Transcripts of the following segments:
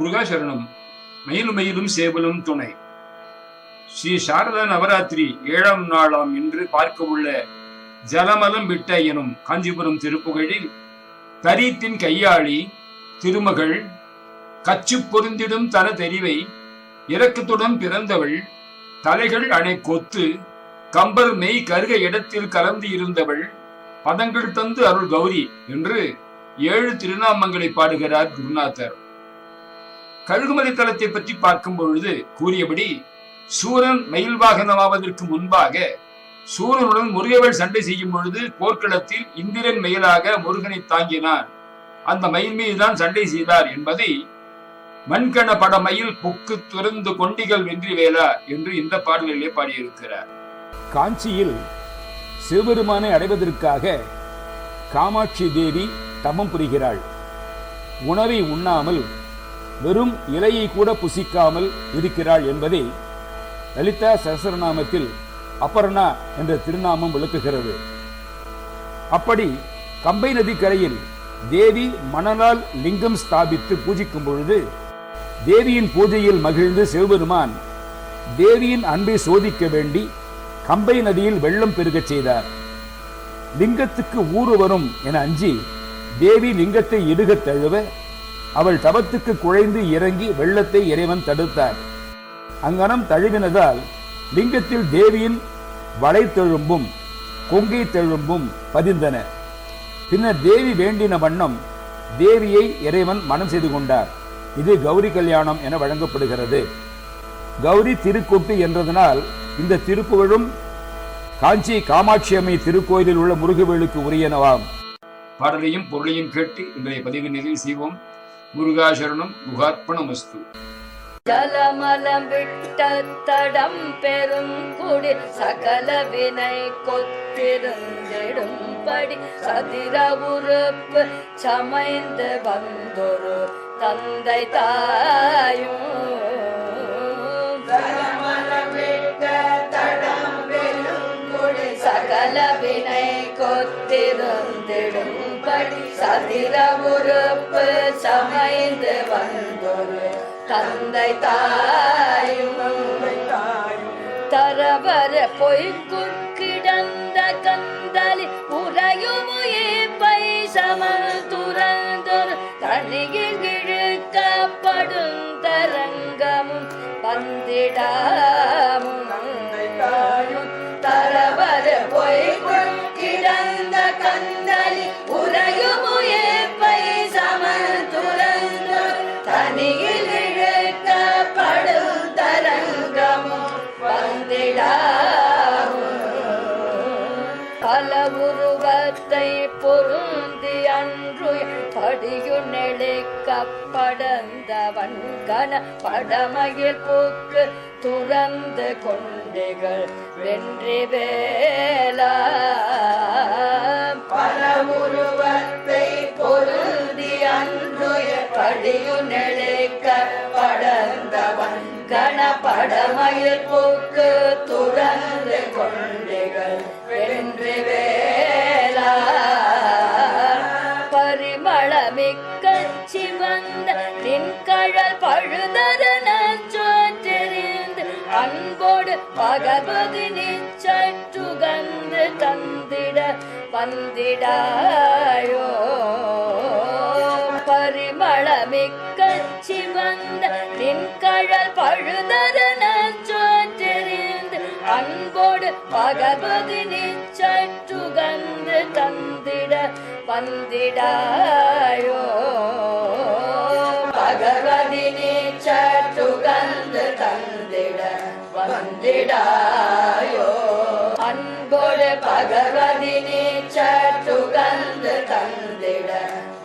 முருகாசரணம். மயிலும் மயிலும் சேவலும் துணை. ஸ்ரீ சாரதா நவராத்திரி ஏழாம் நாளாம் இன்று பார்க்க உள்ள ஜலமலம் விட்ட எனும் காஞ்சிபுரம் திருப்புகழில் தரித்தின் கையாளி திருமகள் கச்சு பொருந்திடும் தன தெரிவை இரக்கத்துடன் பிறந்தவள் தலைகள் அணை கொத்து கம்பர் மெய் கருக இடத்தில் கலந்து இருந்தவள் பதங்கள் தந்து அருள் கௌரி என்று ஏழு திருநாமங்களை பாடுகிறார் குருநாதர். கழுகுமலை தலத்தை பற்றி பார்க்கும் பொழுது கூறியபடி சூரன் மயில் வாகனமாவதற்கு முன்பாக சூரனுடன் முருகவள் சண்டை செய்யும் பொழுது போர்க்களத்தில் இந்திரன் மயிலாக முருகனை தாங்கினார் அந்த மயில் மீதுதான் சண்டை செய்தார் என்பதை மண்கண பட மயில் புக்கு துறந்து கொண்டிகள் வென்றி வேலா என்று இந்த பாடலிலே பாடியிருக்கிறார். காஞ்சியில் சிவபெருமானை அடைவதற்காக காமாட்சி தேவி தமம் புரிகிறாள். உணவை உண்ணாமல் வெறும் இலையை கூட புசிக்காமல் இருக்கிறாள் என்பதை லலிதா சஹஸ்ரநாமத்தில் அப்பர்ணா என்ற திருநாமம் விளக்குகிறது. அப்படி கம்பை நதிக்கரையில் தேவி மணலால் லிங்கம் ஸ்தாபித்து பூஜிக்கும் பொழுது தேவியின் பூஜையில் மகிழ்ந்து சிவபெருமான் தேவியின் அன்பை சோதிக்க வேண்டி கம்பை நதியில் வெள்ளம் பெருகச் செய்தார். லிங்கத்துக்கு ஊறு வரும் என அஞ்சி தேவி லிங்கத்தை இடுகத் தழுவ அவள் தவத்துக்கு குழைந்து இறங்கி வெள்ளத்தை இறைவன் தடுத்தார். அங்கனம் தழுவினதால் லிங்கத்தில் தேவியின் வளைத்தெழும்பும் கொங்கை தெழும்பும் பதிந்தன. பின்னர் தேவி வேண்டின வண்ணம் தேவியை இறைவன் மனம் செய்து கொண்டார். இது கௌரி கல்யாணம் என வழங்கப்படுகிறது. கௌரி திருக்கொட்டு என்றதனால் இந்த திருப்புகழும் காஞ்சி காமாட்சி அம்மை திருக்கோயிலில் உள்ள முருகவேலுக்கு உரியனவாம். பாடலையும் பொருளையும் கேட்டு இன்றைய பதிவு நிறைவு செய்வோம். முருகாசரணம் முகார்ப்பணமஸ்து. ஜலமலம் விட்ட தடம் பெருங்குடி சகல வினை கொத்திருந்திடும்படி சதிர உறுப்பு சமைந்து வந்தொரு தந்தை தாயும். கொத்திருந்திடும்படி சதிர உறுப்பு சமைந்து வந்தொரு தந்தை தாயும் தரவர பொய்க்கும் கிடந்த கந்தலி உறையுமுயே பை சமல் துறந்தொரு தனியில் இழுக்கப்படும் தரங்கமும் பந்திடாமும் தரவர பொய்க்கும் தந்தலி கந்தலி உறையுமுயே பை சமல் துறந்தொரு தனியில் இழக்கப்படும் தரங்கமும் வந்திடா பலகுருவத்தை பொருந்தி அன்று படியு நெளிக்கப்படந்தவன் கன படமையில் போக்கு துறந்து கொண்டுகள் வென்றி வேலா. படியுநெளிக்கப்படந்தவன் கன படமையில் போக்கு துறந்து கொண்டைகள் வென்று வேலா. பரிமளமிக்க சிவந்த நின்கழல் பழுதரன சோற்றெறிந்து அன்போடு பகவதி நிச்சற்றுகந்து தந்திட வந்திடாயோ. வந்த நின்கழல் பழுதரன சோற்றெறிந்து அன்போடு பகவதி நிச்சற்றுகந்து தந்திட வந்திடாயோ. பகவதி நிச்சற்றுகந்து தந்திட வந்திடாயோ. அன்போடு பகவதி நிச்சற்றுகந்து தந்திட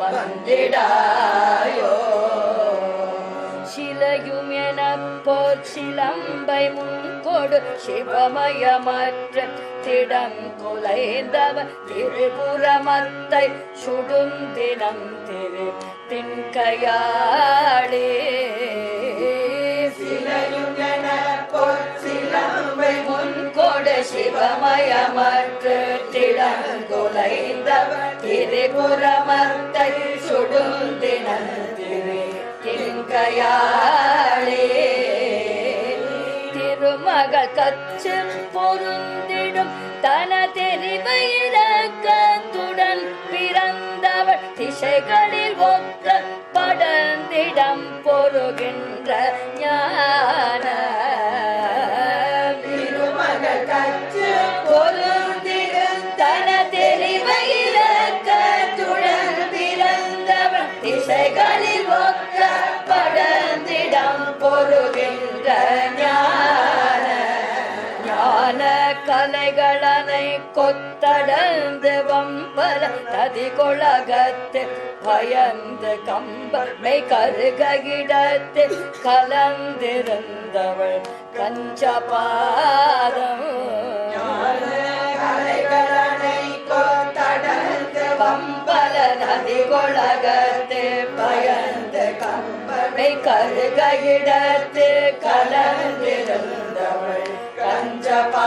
வந்திடாயோ. போர் சிலம்பை முன்கொடு சிவமயமற்ற திடம் குலைந்தவ திரிபுரமத்தை சுடும் தினம் திரு தின்கையாளே. சிலையும் போர் சிலம்பை முன்கொடு சிவமயமற்ற திடம் குலைந்தவ திரிபுரமத்தை சுடும் தினம் திரு திருமகள் பொருந்திடும். தன தெரிவை பிறந்தவள் திசைகளில் ஒத்த படந்திடம் பொருகின்ற ஞான. திருமகள் தலைகளனை கொத்தடந்து வம்பல ததி கொளகத்து பயந்து கம்பமை கருகிடத்து கலந்திருந்தவள் கஞ்சபாதம். கலைகளனை கொத்தடந்து வம்பல நதி கொளகத்து பயந்து கம்பமை கருகிடத்து கலந்திருந்தவள் பஞ்சபாதம்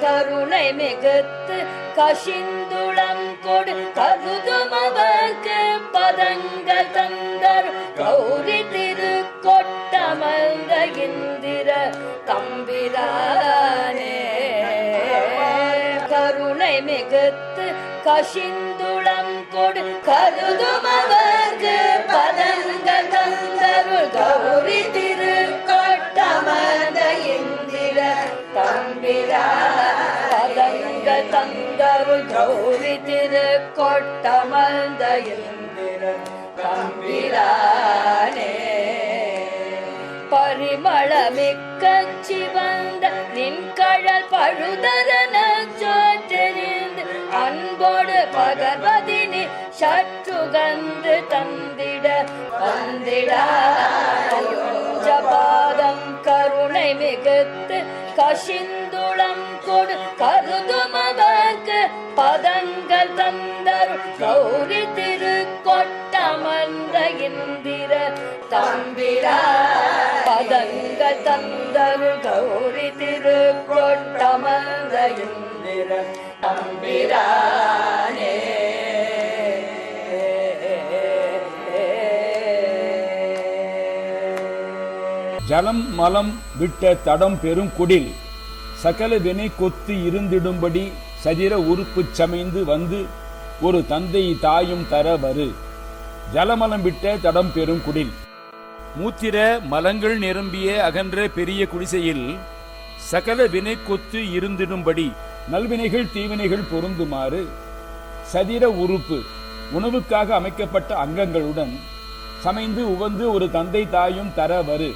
கருணை மிகுத்து கசிந்துளம் கொடு. கருதுமவர்க்கு பதங்கள் தந்தர். கௌரி திரு கொட்டமர்ந்த இந்திர தம்பிரானே. கருணை மிகுத்து கசிந்துளம் கொடு. கருதுமவர்க்கு தந்தருள் கௌரி திரு கொட்டமர்ந்த இந்திர தம்பிரானே பரிமளமிக்க சிவந்த நின் கழல் பழுதரன சோற்றெறிந்து அன்போடு பகவதினி சற்றுகந்து தந்திட வந்திடாதம் கருணை மிகுத்து கசிந்துளம் கொடு கருதுமா பதங்கள் தந்தர் கௌரி திருக்கொட்டமர்ந்த இந்திர தம்பிரா பதங்கள் தந்தர் கௌரி திருக்கொட்டமர்ந்த இந்திர தம்பிரானே ஜலம் மலம் விட்ட தடம் பெரும் குடில் சகல வினை கொத்து இருந்திடும்படி சதிர உறுப்புச் சமைந்து வந்து ஒரு தந்தை தாயும் தர வரு. ஜலமலம் விட்ட தடம் பெறும் குடில். மூத்திர மலங்கள் நிரம்பிய அகன்ற பெரிய குடிசையில் சகல வினை கொத்து இருந்திடும்படி நல்வினைகள் தீவினைகள் பொருந்துமாறு சதிர உறுப்பு உணவுக்காக அமைக்கப்பட்ட அங்கங்களுடன் சமைந்து உவந்து ஒரு தந்தை தாயும் தர வரு.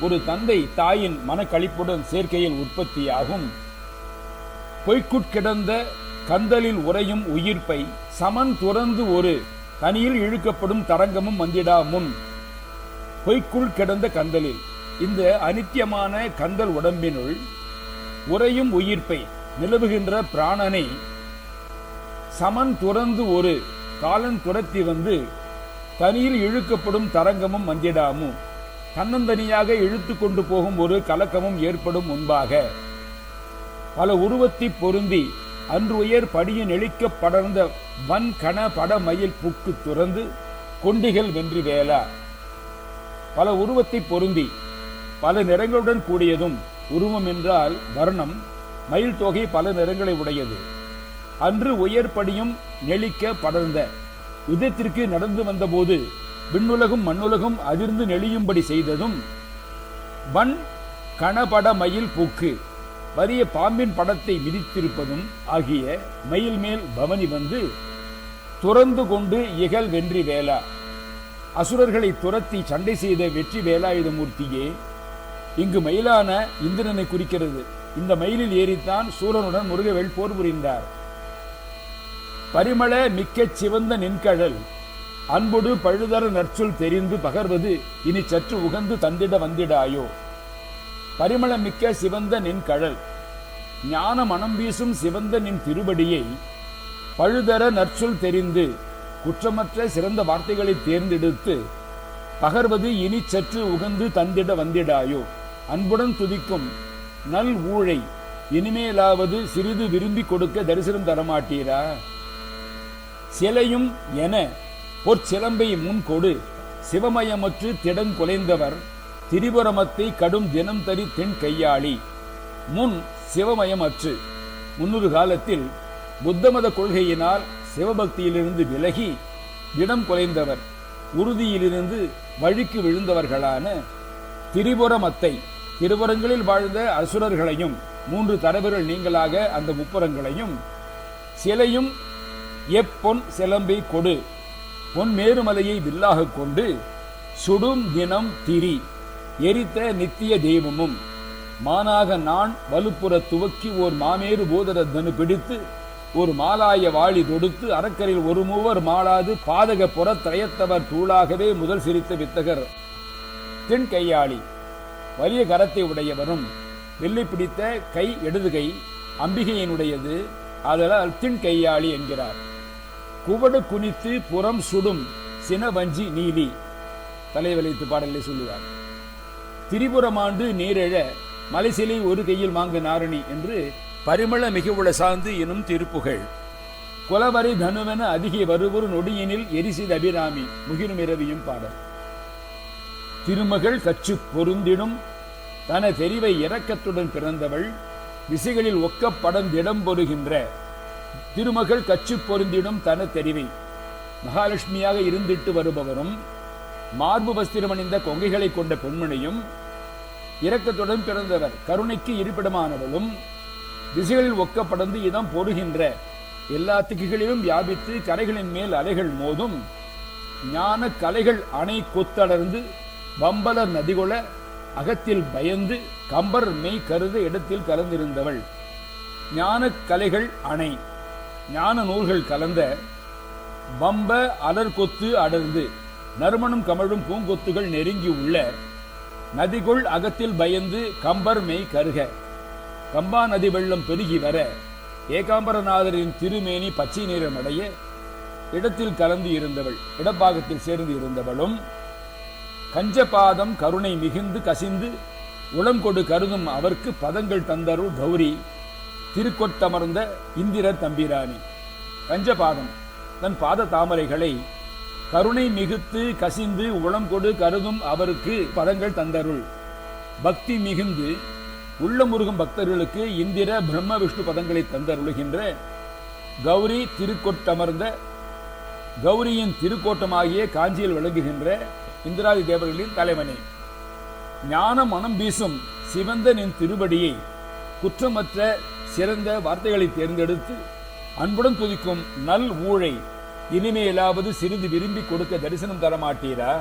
ஒரு தந்தை தாயின் மனக்களிப்புடன் சேர்க்கையில் உற்பத்தியாகும். பொய்க்குட்கிடந்த கந்தலில் உறையும் உயிர்ப்பை சமன் துறந்து ஒரு தனியில் இழுக்கப்படும் தரங்கமும் வந்திடா முன். பொய்க்குள் கிடந்த கந்தலில் இந்த அனித்தியமான கந்தல் உடம்பினுள் உறையும் உயிர்ப்பை நிலவுகின்ற பிராணனை சமன் துறந்து ஒரு காலன் துரத்தி வந்து தனியில் இழுக்கப்படும் தரங்கமும் மந்திடாமும் தன்னந்தனியாக இழுத்து கொண்டு போகும் ஒரு கலக்கமும் ஏற்படும் முன்பாக பல உருவத்தி பொருந்தி அன்று உயர் படியின் எழிக்க படர்ந்த வன் கண படமயில் புக்கு துறந்து கொண்டிகள் வென்று வேளா பல உருவத்தை பொருந்தி பல நிறங்களுடன் கூடியதும் உருவம் என்றால் வர்ணம் மயில் தொகை பல நிறங்களை உடையது. அன்று உயர்படியும் நெளிக்க படர்ந்த யுதத்திற்கு நடந்து வந்தபோது விண்ணுலகும் மண்ணுலகும் அதிர்ந்து நெளியும்படி செய்ததும் வன் கணபட மயில் பூக்கு. வறிய பாம்பின் படத்தை மிதித்திருப்பதும் ஆகிய மயில் மேல் பவனி வந்து துறந்து கொண்டு இகழ் வென்றி வேலா அசுரர்களை துரத்தி சண்டை செய்த வெற்றி வேலாயுதமூர்த்தியே இங்கு மயிலான இந்திரனை குறிக்கிறது. இந்த மயிலில் ஏறித்தான் சூரனுடன் முருகவேல் போர் புரிந்தார். பரிமள மிக்க சிவந்த நின்கழல் அன்புடு பழுதர நற்சொல் தெரிந்து பகர்வது இனி சற்று உகந்து தந்திட வந்திடாயோ? பரிமளமிக்க சிவந்த நின் கழல் ஞான மனம் வீசும் சிவந்த நின் திருவடியை பழுதர நற்சொல் தெரிந்து குற்றமற்ற சிறந்த வார்த்தைகளை தேர்ந்தெடுத்து பகர்வது இனி சற்று உகந்து தந்திட வந்திடாயோ? அன்புடன் துதிக்கும் நல் ஊழை இனிமேலாவது சிறிது விரும்பி கொடுக்க தரிசனம் தரமாட்டீரா? சிலையும் என பொற்சிலம்பை முன் கொடு சிவமயமற்று திடங்குலைந்தவர் திரிபுரமத்தை கடும் தினம் தரி தென் கையாளி. முன் சிவமயம் அற்று முன்னொரு காலத்தில் புத்தமத கொள்கையினால் சிவபக்தியிலிருந்து விலகி இடம் குலைந்தவர் உறுதியிலிருந்து வழிக்கு விழுந்தவர்களான திரிபுரமத்தை திருபுறங்களில் வாழ்ந்த அசுரர்களையும் மூன்று தரவர்கள் நீங்களாக அந்த முப்புறங்களையும் சிலையும் எப்பொன் சிலம்பை கொடு பொன் மேருமலையை வில்லாகக் கொண்டு சுடும் தினம் திரி. எரித்த நித்திய தெய்வமும். மானாக நான் வலுப்புற துவக்கி ஓர் மாமேறு போதர தனு பிடித்து ஒரு மாலாய வாளி தொடுத்து அரக்கரில் ஒரு மூவர் மாளாது பாதக புற திரையத்தவர் தூளாகவே முதல் சிரித்த வித்தகர். தென் கையாளி வலிய கரத்தை உடையவரும் வெள்ளி பிடித்த கை இடது கை அம்பிகையினுடையது அதனால் தின் கையாளி என்கிறார். குவடு குனித்து புறம் சுடும் சினவஞ்சி நீலி. தலைவலித்து பாடலை சொல்லுவார். திரிபுரமாண்டு நீரெழ மலைசிலை ஒரு கையில் மாங்கு நாரணி என்று பரிமள மிகவுள சார்ந்து எனும் திருப்புகழ். குலவரை தனுவென அதிக வருவொரு நொடியினில் எரிசித அபிராமி முகிரும் இரவியும் பாடல். திருமகள் கச்சு பொருந்திடும் தன தெரிவை இரக்கத்துடன் பிறந்தவள் விசைகளில் ஒக்கப்படம் திடம் பொறுகின்ற திருமகள் கச்சு பொருந்திடும் தன தெரிவை. மகாலட்சுமியாக இருந்திட்டு வருபவரும் மார்பு வஸ்திரம் அணிந்த கொங்கைகளை கொண்ட பெண்மணியும் இரக்கத்துடன் பிறந்தவர் கருணைக்கு இருப்பிடமானவளும் திசைகளில் ஒக்க படந்து இதம் பொறுகின்ற எல்லா திக்குகளிலும் வியாபித்து கரைகளின் மேல் அலைகள் மோதும் ஞான கலைகள் அணை கொத்தடர்ந்து பம்பலர் நதிகொள அகத்தில் பயந்து கம்பர் மெய் கருத இடத்தில் கலந்திருந்தவள். ஞான கலைகள் அணை ஞான நூல்கள் கலந்த பம்ப அலர்கொத்து அடர்ந்து நறுமணம் கமழும் பூங்கொத்துகள் நெருங்கி உள்ள நதிக்குள் அகத்தில் பயந்து கம்பர் மெய் கருக. கம்பா நதி வெள்ளம் பெருகி வர ஏகாம்பரநாதரின் திருமேனி பச்சை நிறமடைய இடத்தில் கலந்து இருந்தவள் இடப்பாகத்தில் சேர்ந்து இருந்தவளும் கஞ்சபாதம் கருணை மிகுந்து கசிந்து உளம் கொடு கருதும் அவர்க்கு பதங்கள் தந்தருள் கௌரி திருக்கொட்டமர்ந்த இந்திர தம்பிராணி கஞ்சபாதம் தன் பாத தாமரைகளை கருணை மிகுத்து கசிந்து உளம் கொடு கருதும் அவருக்கு பதங்கள் தந்தருள். பக்தி மிகுந்து உள்ளமுருகும் பக்தர்களுக்கு இந்திர பிரம்ம விஷ்ணு பதங்களை தந்தருளுகின்ற கௌரி திருக்கொட்டமர்ந்த கௌரியின் திருக்கோட்டமாகிய காஞ்சியில் விளங்குகின்ற இந்திராதி தேவர்களின் தலைவனே. ஞான மனம் வீசும் சிவந்த நின் திருவடியை குற்றமற்ற சிறந்த வார்த்தைகளை தேர்ந்தெடுத்து அன்புடன் துதிக்கும் நல் ஊழை இனிமேலாவது சிறிது விரும்பி கொடுக்க தரிசனம் தர மாட்டீரா